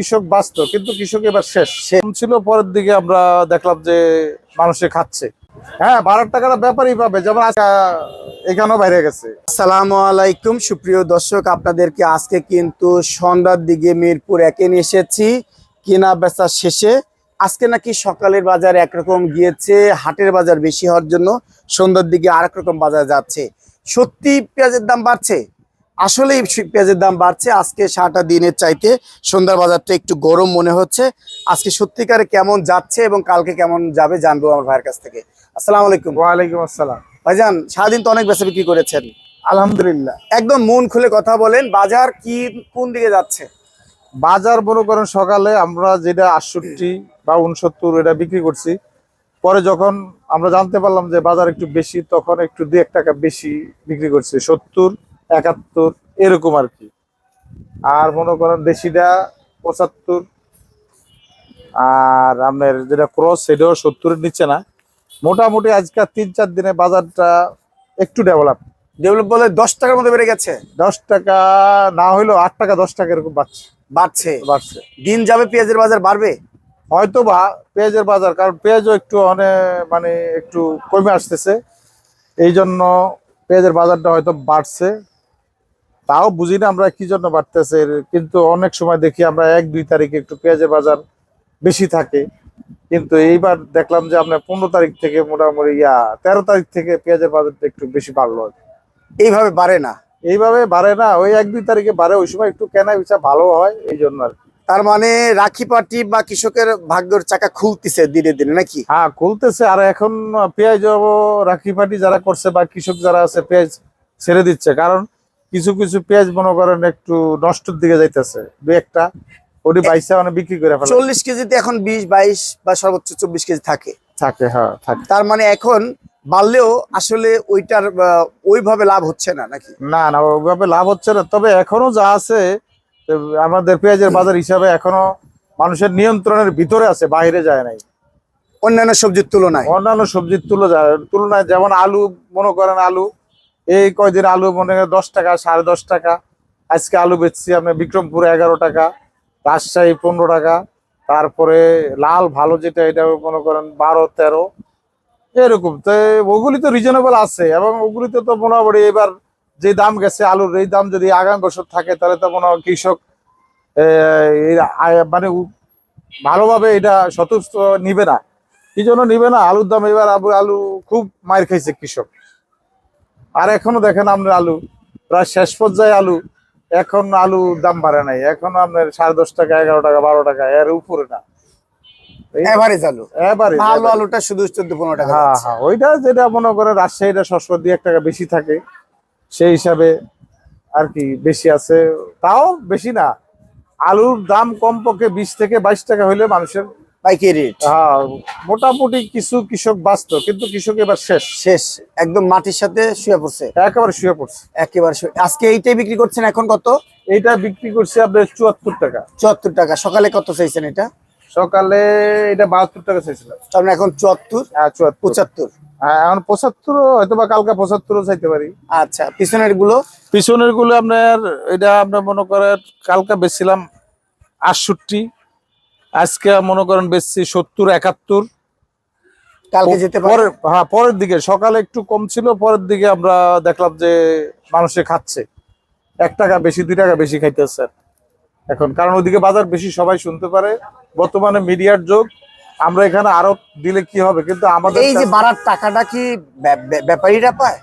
কৃষক বাঁচত, কিন্তু কৃষক এবার শেষ। ছিল, পরের দিকে আমরা দেখলাম যে মানুষে খাচ্ছে। হ্যাঁ বারো টাকাটা ব্যাপারই পাবে। যেমন এখানেও বাইরে গেছে। আসসালামু আলাইকুম, সুপ্রিয় দর্শক, আপনাদেরকে আজকে কিন্তু সন্ধ্যার দিকে মিরপুর একে নিয়ে এসেছি, কেনা বেচা শেষে। আজকে নাকি সকালের বাজার একরকম গিয়েছে, হাটের বাজার বেশি হওয়ার জন্য সন্ধ্যার দিকে আরেক রকম বাজার যাচ্ছে। সত্যি পেঁয়াজের দাম বাড়ছে? আসলেই পেঁয়াজের দাম বাড়ছে। আজকে সারাটা দিনের চাইতে সন্ধ্যার বাজারটা একটু গরম মনে হচ্ছে। আজকে সত্যিকারে কেমন যাচ্ছে এবং কালকে কেমন যাবে জানব আমার ভাইয়ের কাছ থেকে। আসসালাম আলাইকুম। ওয়ালাইকুম আসসালাম। ভাইজান সারাদিন তো অনেক বেচা বিক্রি করেছেন? আলহামদুলিল্লাহ। একদম মন খুলে কথা বলেন বাজার কি কোন দিকে যাচ্ছে? বাজার মনে করেন সকালে আমরা যেটা আটষট্টি বা উনসত্তর এটা বিক্রি করছি পরে যখন আমরা জানতে পারলাম যে বাজার একটু বেশি তখন একটু দু এক টাকা বেশি বিক্রি করছি। সত্তর একাত্তর এরকম আর কি। আর মনে করেন দেশিটা পঁচাত্তর আর আপনার যেটা ক্রস সেটাও সত্তরের নিচে না। মোটামুটি আজকাল তিন চার দিনে বাজারটা একটু ডেভেলপ ডেভেলপ বলে দশ টাকার মধ্যে বেড়ে গেছে। দশ টাকা না হইলেও আট টাকা দশ টাকা এরকম বাড়ছে। বাড়ছে। বাড়ছে। দিন যাবে পেঁয়াজের বাজার বাড়বে? হয়তো বা পেঁয়াজের বাজার কারণ পেঁয়াজও একটু অনেক মানে একটু কমে আসতেছে। এই জন্য পেঁয়াজের বাজারটা হয়তো বাড়ছে। তাও বুঝি না আমরা কি জন্য বাড়তেছে। কিন্তু অনেক সময় দেখি আমরা এক দুই তারিখে একটু পেঁয়াজের বাজার বেশি থাকে। কিন্তু এইবার দেখলাম যে আপনার পনেরো তারিখ থেকে মোটামুটি ইয়া তেরো তারিখ থেকে পেঁয়াজের বাজারটা একটু বেশি বাড়লো। এইভাবে বাড়ে না। এইভাবে বাড়ে না ওই এক দুই তারিখে বাড়ে ওই সময় একটু কেনা বেচা ভালো হয় এই জন্য আর তার মানে রাখি পাটি বা কৃষকের ভাগ্যের চাকা খুলতেছে দিনে দিনে নাকি? হ্যাঁ খুলতেছে। আর এখন পেঁয়াজ রাখি পাটি যারা করছে বা কৃষক যারা আছে পেঁয়াজ ছেড়ে দিচ্ছে। কারণ কিছু কিছু পেঁয়াজ মনে করেন একটু নষ্টর দিকে যাইতেছে দু একটা। ওটি বাইশে মানে বিক্রি করে ফেলে। চল্লিশ কেজিতে এখন বিশ বাইশ বা সর্বোচ্চ চব্বিশ কেজি থাকে। থাকে হ্যাঁ থাকে। তার মানে এখন বাড়লেও আসলে ওইটার ওইভাবে লাভ হচ্ছে না নাকি? না না ওইভাবে লাভ হচ্ছে না। তবে এখনও যা আছে আমাদের পেঁয়াজের বাজার হিসাবে এখনও মানুষের নিয়ন্ত্রণের ভিতরে আছে বাইরে যায় নাই। অন্যান্য সবজির তুলনায়। অন্যান্য সবজির তুলনায় তুলনায় যেমন আলু মনে করেন আলু এই কয়দিন আলু মনে করেন দশ টাকা, সাড়ে দশ টাকা। আজকে আলু বেচছি আপনার বিক্রমপুরে এগারো টাকা, রাজশাহী পনেরো টাকা, তারপরে লাল ভালো যেটা, এটা মনে করেন বারো, তেরো। এরকম। তো ওগুলি তো রিজনেবল আছে, এবং ওগুলিতে তো মোটামুটি এবার যে দাম গেছে আলুর, এই দাম যদি আগামী বছর থাকে, তাহলে তো মনে হয় কৃষক মানে ভালোভাবে এটা সতুষ্ট নিবে না। কি জন্য নিবে না? আলুর দাম এবার আলু খুব মার খাইছে কৃষক। আর এখনও দেখেন আপনার আলু প্রায় শেষ পর্যায়ে আলু এখন আলু দাম বাড়ে নাই। এখন আপনার সাড়ে দশ টাকা এগারো টাকা বারো টাকা এর উপরে না। এভারেজ আলু। এবারে ভালো আলুটা শুধু চোদ্দ পনেরো টাকা হ্যাঁ হ্যাঁ ওইটা যেটা মনে করে রাজশাহীটা সস্তা দিয়ে এক টাকা বেশি থাকে সেই হিসাবে আর কি বেশি আছে। তাও বেশি না। আলুর দাম কমপক্ষে বিশ থেকে বাইশ টাকা হইলে মানুষের পাইকারি রেট হ্যাঁ মোটামুটি কিছু কৃষক বাঁচত কিন্তু কৃষক এবার শেষ। শেষ। একদম মাটির সাথে শুয়ে পড়ছে। একেবারে শুয়ে পড়ছে। একেবারে আজকে এইটাই বিক্রি করছেন এখন কত? এইটা বিক্রি করছে আপনার চুয়াত্তর টাকা। চুয়াত্তর টাকা। সকালে কত চাইছেন এটা? সকালে এটা বাহাত্তর টাকা চাইছিলাম। মানে এখন চুয়াত্তর? হ্যাঁ চুয়াত্তর। পঁচাত্তর। হ্যাঁ এখন পঁচাত্তর হয়তো বা কালকে পঁচাত্তরও চাইতে পারি। আচ্ছা পিছনেরগুলো? পিছনেরগুলো আপনার এটা আপনার মনে করেন কালকে বেচছিলাম আটষট্টি। আজকে মনে করেন বেচছি সত্তর একাত্তর। কালকে যেতে পারে। পরের হ্যাঁ পরের দিকে। সকালে একটু কম ছিল পরের দিকে আমরা দেখলাম যে মানুষে খাচ্ছে। এক টাকা বেশি দুই টাকা বেশি খাইতেছে। এখন কারণ ওদিকে বাজার বেশি সবাই শুনতে পারে। বর্তমানে মিডিয়ার যুগ আমরা এখানে আরও দিলে কি হবে? কিন্তু আমাদের এই যে বাড়ার টাকাটা কি ব্যা- ব্যা- ব্যাপারীরা পায়?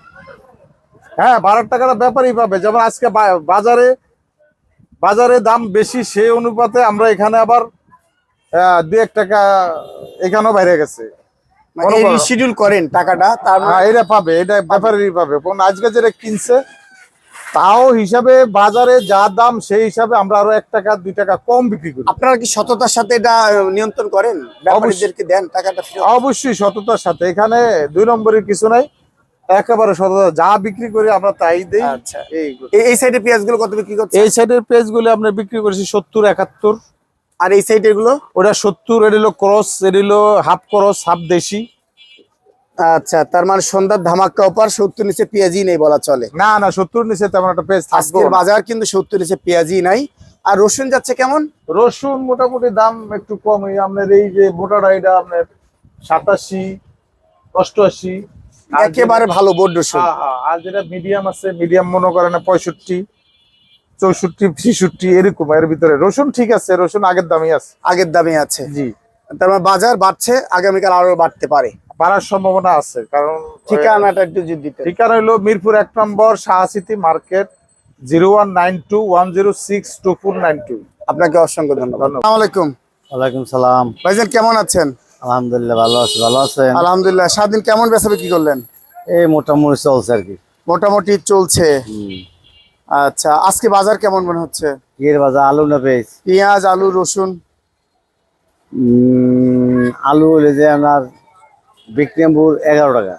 হ্যাঁ বাড়ার টাকাটা ব্যাপারই পাবে। যেমন আজকে বাজারে বাজারে দাম বেশি সেই অনুপাতে আমরা এখানে আবার আহ, দু এক টাকা এখানেও বাইরে গেছে। মানে করেন টাকাটা তার হ্যাঁ এটা পাবে এটা ব্যাপারেরই পাবে। কোন আজকে যেটা কিনছে তাও হিসাবে বাজারে যা দাম সেই হিসাবে আমরা আরও এক টাকা দুই টাকা কম বিক্রি করি। আপনারা কি সততার সাথে এটা নিয়ন্ত্রণ করেন? ব্যাপারীদেরকে দেন টাকাটা অবশ্যই সততার সাথে। এখানে দুই নম্বরের কিছু নাই একেবারে সততা। যা বিক্রি করি আমরা তাই দিই। আচ্ছা। এই- এই সাইডে পেঁয়াজগুলো কত বিক্রি করছে এই সাইডের পেঁয়াজগুলো আমরা বিক্রি করেছি সত্তর একাত্তর। আর এই সাইড এগুলো? ওটা সত্তর এটা হলো ক্রস এটা হলো হাফ ক্রস হাফ দেশি। আচ্ছা তার মানে সন্ধ্যার ধামাক্কা ওপার সত্তর নিচে পেঁয়াজই নেই বলা চলে। না না সত্তর নিচে তেমন একটা আজকের বাজার কিন্তু সত্তর নিচে পেঁয়াজই নাই। আর রসুন যাচ্ছে কেমন? রসুন মোটামুটি দাম একটু কম। এই আপনার এই যে মোটাটা এটা আপনার সাতাশি অষ্টআশি। একেবারে ভালো বোর্ড রসুন। হ্যাঁ হ্যাঁ আর যেটা মিডিয়াম আছে মিডিয়াম মনে করেন পঁয়ষট্টি। চৌষট্টি ছেষট্টি এরকম এর ভিতরে। রসুন ঠিক আছে রসুন আগের দামই আছে। আগের দামে আছে। জি। তার মানে বাজার বাড়ছে আগামীকাল আরও বাড়তে পারে। বাড়ার সম্ভাবনা আছে কারণ ঠিকানাটা একটু যদি ঠিকানা হলো মিরপুর এক নম্বর Shah City market zero one nine two one zero six two four nine two. আপনাকে অসংখ্য ধন্যবাদ। আসসালামু আলাইকুম। ওয়ালাইকুম সালাম। ভাইজান কেমন আছেন? আলহামদুলিল্লাহ ভালো আছি ভালো আছেন? আলহামদুলিল্লাহ সারাদিন কেমন বেচাবে কি করলেন? এই মোটামুটি চলছে আর কি। মোটামুটি চলছে। আচ্ছা আজকে বাজার কেমন মনে হচ্ছে? এর বাজার আলু না পেয়েছি পেঁয়াজ আলু রসুন? আলু হলে যে আপনার বিক্রমপুর এগারো টাকা।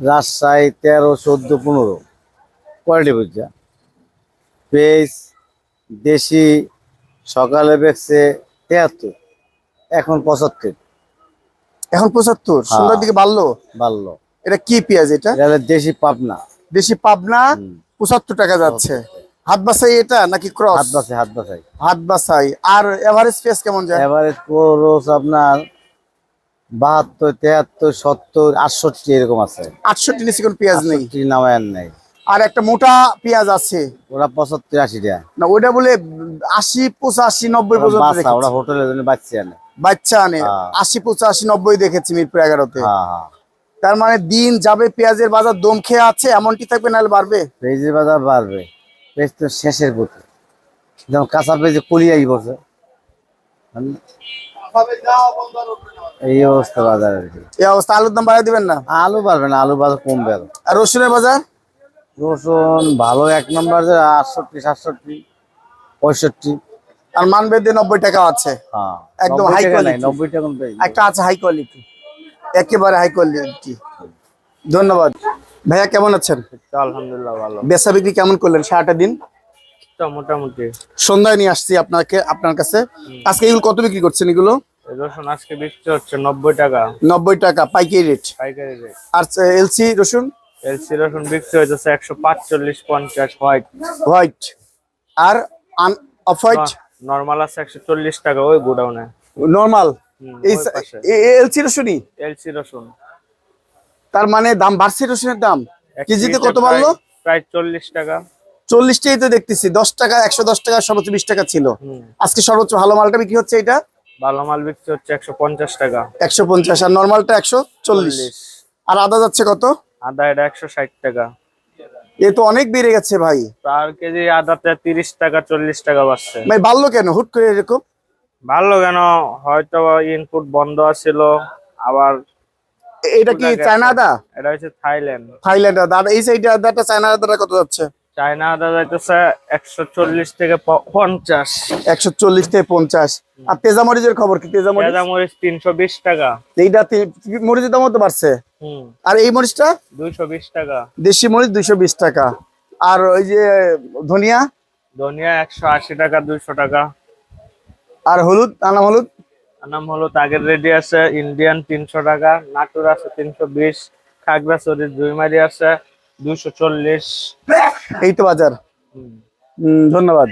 রাজশাহী তেরো চোদ্দ পনেরো। কোয়ালিটি বুঝছা? পেঁয়াজ দেশি সকালে বেচছে তেহাত্তর এখন পঁচাত্তর। এখন পঁচাত্তর? সন্ধ্যার দিকে বাড়লো? বাড়লো। এটা কি পেঁয়াজ এটা? দেশি পাবনা। দেশি পাবনা। পঁচাত্তর টাকা যাচ্ছে। হাত বাসাই এটা নাকি ক্রস হাত বাসে হাত বাসাই হাত বাসাই আর এভারেজ পেঁয়াজ কেমন যায়? এভারেজ খরচ আপনার বাহাত্তর তেহাত্তর সত্তর আটষট্টি এরকম আছে। আটষট্টি নিচে কোনো পেঁয়াজ নেই? আটষট্টি নামায় নেই। আর একটা মোটা পেঁয়াজ আছে। ওরা পঁচাত্তর আশি টাকা না ওটা বলে আশি পঁচাশি নব্বই পর্যন্ত ওরা হোটেলের জন্য বাচ্চা আনে। বাচ্চা আনে। হ্যাঁ। আশি পঁচাশি নব্বই দেখেছি মিরপুর এগারোতে। হ্যাঁ হ্যাঁ। তার মানে দিন যাবে পেঁয়াজের বাজার দম খেয়ে আছে এমনটি থাকবে নাহলে বাড়বে? পেঁয়াজের বাজার বাড়বে। পেঁয়াজ তো শেষের পথে যেমন কাঁচা পেঁয়াজে কলিয়াই পড়ছে। এই অবস্থা বাজার আর কি। এই অবস্থা আলুর দাম বাড়াই দিবেন না? আলু বাড়বে না আলু বাজার কমবে আরও। আর রসুনের বাজার? রসুন ভালো এক নম্বর যে আটষট্টি সাতষট্টি পঁয়ষট্টি। আর মানবে দিয়ে নব্বই টাকা আছে। একদম নাই, quality। নব্বই টাকা একটা আছে হাই কোয়ালিটি একেবারে হাই কোয়ালিটি ধন্যবাদ। ভাইয়া কেমন আছেন? আলহামদুলিল্লাহ ভালো। বেচা বিক্রি কেমন করলেন সারাটা দিন? তো মোটামুটি। সন্ধ্যায় নিয়ে আসছি আপনাকে আপনার কাছে। আজকে এগুলো কত বিক্রি করছেন এগুলো? রসুন আজকে বিক্রি হচ্ছে নব্বই টাকা। নব্বই টাকা পাইকারি রেট পাইকারি রেট আর এলসি রসুন? এলসি রসুন বিক্রি একশো পাঁচচল্লিশ পঞ্চাশ হোয়াইট। হোয়াইট। আর অফ হোয়াইট? নর্মাল আছে একশো চল্লিশ টাকা ওই গোডাউনে। নর্মাল? এই এলসি রসুনই? এলসি রসুন। তার মানে দাম বাড়ছে রসুনের দাম? কেজিতে কত বাড়লো? প্রায়- চল্লিশ টাকা। চল্লিশটাই তো দেখতেছি দশ টাকা একশো দশ টাকা সর্বোচ্চ বিশ টাকা ছিল। আজকে সর্বোচ্চ ভালো মালটা বিক্রি হচ্ছে এটা ভালো মাল বিক্রি হচ্ছে একশো পঞ্চাশ টাকা। একশো পঞ্চাশ আর নর্মালটা একশো চল্লিশ। চল্লিশ। আর আদা যাচ্ছে কত? আদা এটা একশো ষাট টাকা। এ তো অনেক বেড়ে গেছে ভাই। পার কেজি আদাতে তিরিশ টাকা চল্লিশ টাকা বাড়ছে। ভাই বাড়লো কেন? হুট করে এরকম? ভালো কেন? হয়তো ইনপুট বন্ধ আছিল আবার এটা কি চায়না আদা? এটা হচ্ছে থাইল্যান্ড। থাইল্যান্ড আদা। আর এই সাইডে আদাটা চায়না আদাটা কত যাচ্ছে? চায়না আদা যাইতেছে একশো চল্লিশ থেকে পঞ্চাশ। একশো চল্লিশ থেকে পঞ্চাশ। আর তেজামরিচের খবর কি? তেজামরিচ? পেঁয়াজা মরিচ তিনশো বিশ টাকা। এইটা মরিচের দামও তো বাড়ছে। হুম। আর এই মরিচটা? দুইশো বিশ টাকা। দেশি মরিচ দুইশো বিশ টাকা। আর ওই যে ধনিয়া? ধনিয়া একশো আশি টাকা দুইশো টাকা। আর হলুদ আনাম হলুদ? নাম হলুদ আগের রেডি আছে ইন্ডিয়ান তিনশো টাকা নাটুর আছে তিনশো বিশ খাগড়াছড়ির জুইমারি আছে দুইশো চল্লিশ। এই তো বাজার। ধন্যবাদ।